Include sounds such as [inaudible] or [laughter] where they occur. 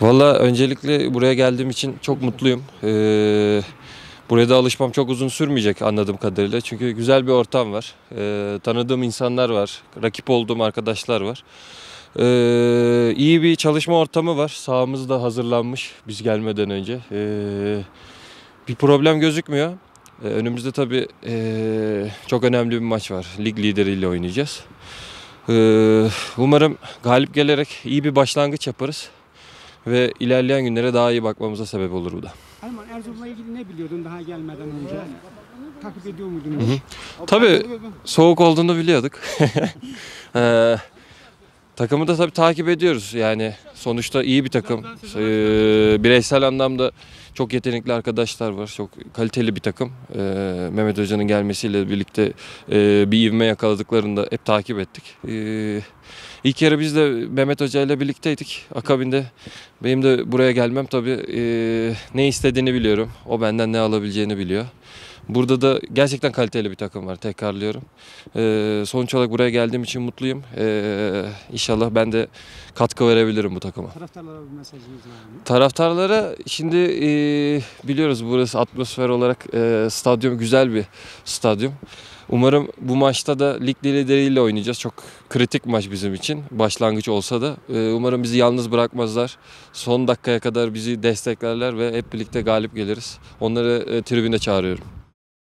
Valla öncelikle buraya geldiğim için çok mutluyum. Ee, buraya da alışmam çok uzun sürmeyecek anladığım kadarıyla. Çünkü güzel bir ortam var. Ee, tanıdığım insanlar var. Rakip olduğum arkadaşlar var. Ee, iyi bir çalışma ortamı var. Sahamız da hazırlanmış biz gelmeden önce. Ee, bir problem gözükmüyor. Ee, önümüzde tabii ee, çok önemli bir maç var. Lig lideriyle oynayacağız. Ee, umarım galip gelerek iyi bir başlangıç yaparız. Ve ilerleyen günlere daha iyi bakmamıza sebep olur bu da. Erman Erzurum'la ilgili ne biliyordun daha gelmeden önce? Takip ediyor muydunuz? Hı hı. Tabii soğuk olduğunu biliyorduk. [laughs] Ee, takımı da tabii takip ediyoruz. Yani sonuçta iyi bir takım. Ee, bireysel anlamda çok yetenekli arkadaşlar var. Çok kaliteli bir takım. Ee, Mehmet Hoca'nın gelmesiyle birlikte e, bir ivme yakaladıklarını da hep takip ettik. Ee, ilk yarı biz de Mehmet Hoca ile birlikteydik. Akabinde benim de buraya gelmem tabii e, ne istediğini biliyorum. O benden ne alabileceğini biliyor. Burada da gerçekten kaliteli bir takım var tekrarlıyorum. Ee, sonuç olarak buraya geldiğim için mutluyum. Ee, inşallah ben de katkı verebilirim bu takıma. Taraftarlara bir mesajınız var mı? Taraftarlara şimdi e, biliyoruz burası atmosfer olarak e, stadyum güzel bir stadyum. Umarım bu maçta da lig lideriyle oynayacağız. Çok kritik maç bizim için. Başlangıç olsa da. E, umarım bizi yalnız bırakmazlar. Son dakikaya kadar bizi desteklerler ve hep birlikte galip geliriz. Onları e, tribüne çağırıyorum.